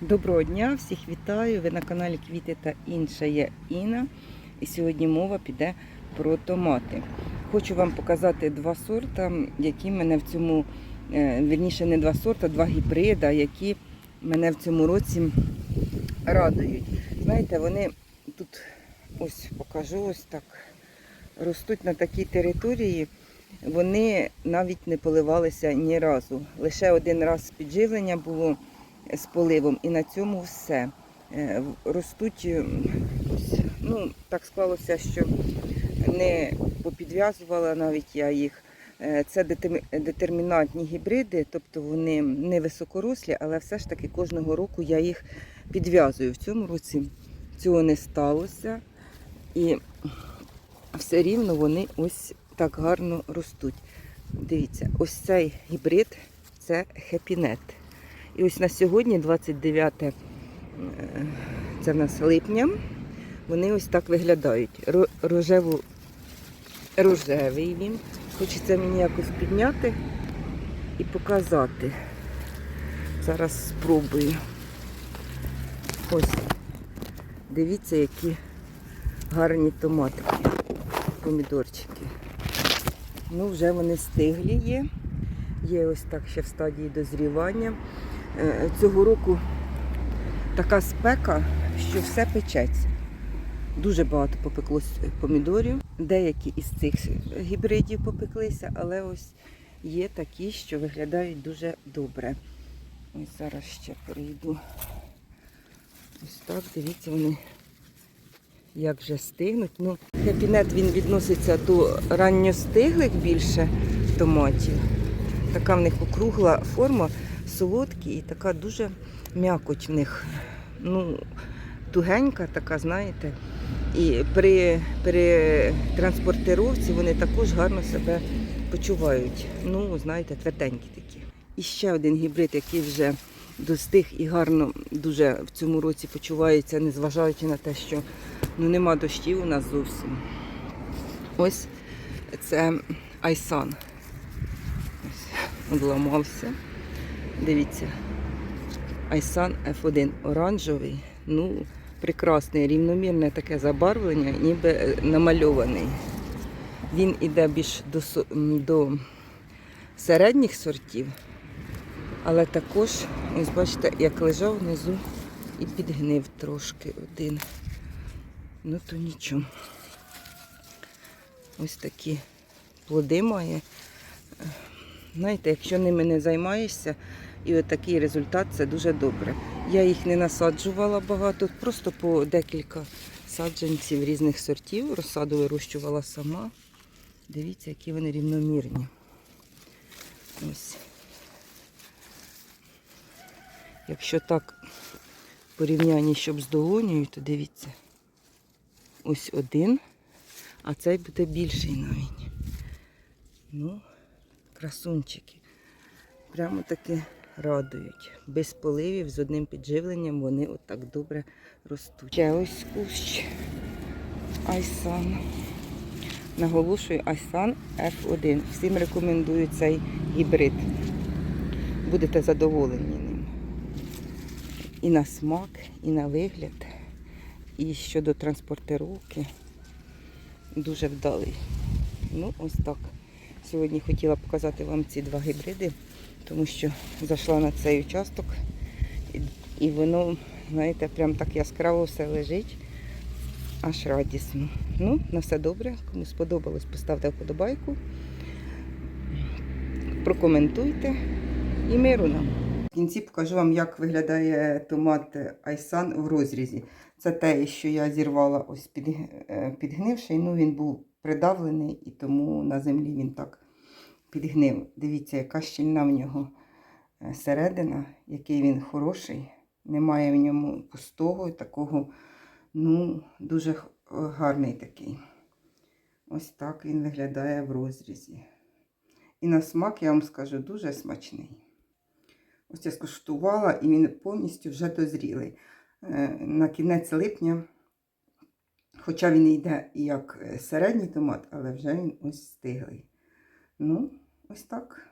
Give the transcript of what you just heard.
Доброго дня, всіх вітаю. Ви на каналі Квіти та інша є Інна. І сьогодні мова піде про томати. Хочу вам показати два сорта, які мене в цьому, е, вірніше, не два сорта, два гібрида, які мене в цьому році радують. Знаєте, вони тут ось покажу ось так. Ростуть на такій території. Вони навіть не поливалися ні разу. Лише один раз підживлення було з поливом, і на цьому все. Е, Ростуть, е, ось, ну, так склалося, що не попідв'язувала навіть я їх. Е, Це детер- детермінантні гібриди, тобто вони не високорослі, але все ж таки кожного року я їх підв'язую. В цьому році цього не сталося. І все рівно вони ось так гарно ростуть. Дивіться, ось цей гібрид це хепінет. І ось на сьогодні, 29 е, це в нас липня, вони ось так виглядають. Ро- Рожево, рожевий він. Хочеться мені якось підняти і показати. Зараз спробую. Ось. Дивіться, які гарні томатики, помідорчики. Ну, вже вони стиглі є. Є ось так ще в стадії дозрівання. Е, Цього року така спека, що все печеться. Дуже багато попеклось помідорів. Деякі із цих гібридів попеклися, але ось є такі, що виглядають дуже добре. Ось зараз ще перейду. Ось так, дивіться, вони як вже стигнуть. Ну, Хепінет він відноситься до ранньостиглих більше томатів. Така в них округла форма, солодкі і така дуже м'якоть в них. Ну, тугенька така, знаєте. І при, при транспортировці вони також гарно себе почувають. Ну, знаєте, тверденькі такі. І ще один гібрид, який вже достиг і гарно дуже в цьому році почувається, незважаючи на те, що ну, нема дощів у нас зовсім. Ось це Айсан. Ось, Одламався. Дивіться. Айсан F1 оранжевий. Ну, прекрасний, рівномірне таке забарвлення, ніби е, намальований. Він іде більш до, до середніх сортів, але також, ось бачите, як лежав внизу і підгнив трошки один. Ну то нічого. Ось такі плоди має. Знаєте, якщо ними не займаєшся, і от такий результат це дуже добре. Я їх не насаджувала багато, просто по декілька саджанців різних сортів. Розсаду вирощувала сама. Дивіться, які вони рівномірні. Ось. Якщо так в порівнянні, щоб з долонею, то дивіться. Ось один, а цей буде більший навіть. Ну, красунчики. Прямо таки радують. Без поливів, з одним підживленням вони отак добре ростуть. Ще ось кущ Айсан. Наголошую Айсан F1. Всім рекомендую цей гібрид. Будете задоволені ним. І на смак, і на вигляд, і щодо транспортировки. Дуже вдалий. Ну, ось так. Сьогодні хотіла показати вам ці два гібриди, тому що зайшла на цей участок і, воно, знаєте, прям так яскраво все лежить. Аж радісно. Ну, на все добре. Кому сподобалось, поставте вподобайку. Прокоментуйте і миру нам. В кінці покажу вам, як виглядає томат Айсан в розрізі. Це те, що я зірвала ось під, е, підгнивший. Ну, він був придавлений і тому на землі він так підгнив. Дивіться, яка щільна в нього е, середина, який він хороший. Немає в ньому пустого, такого, ну, дуже гарний такий. Ось так він виглядає в розрізі. І на смак, я вам скажу, дуже смачний. Ось я скуштувала і він повністю вже дозрілий. Е, На кінець липня, хоча він йде як е, середній томат, але вже він ось стиглий. Ну, ось так.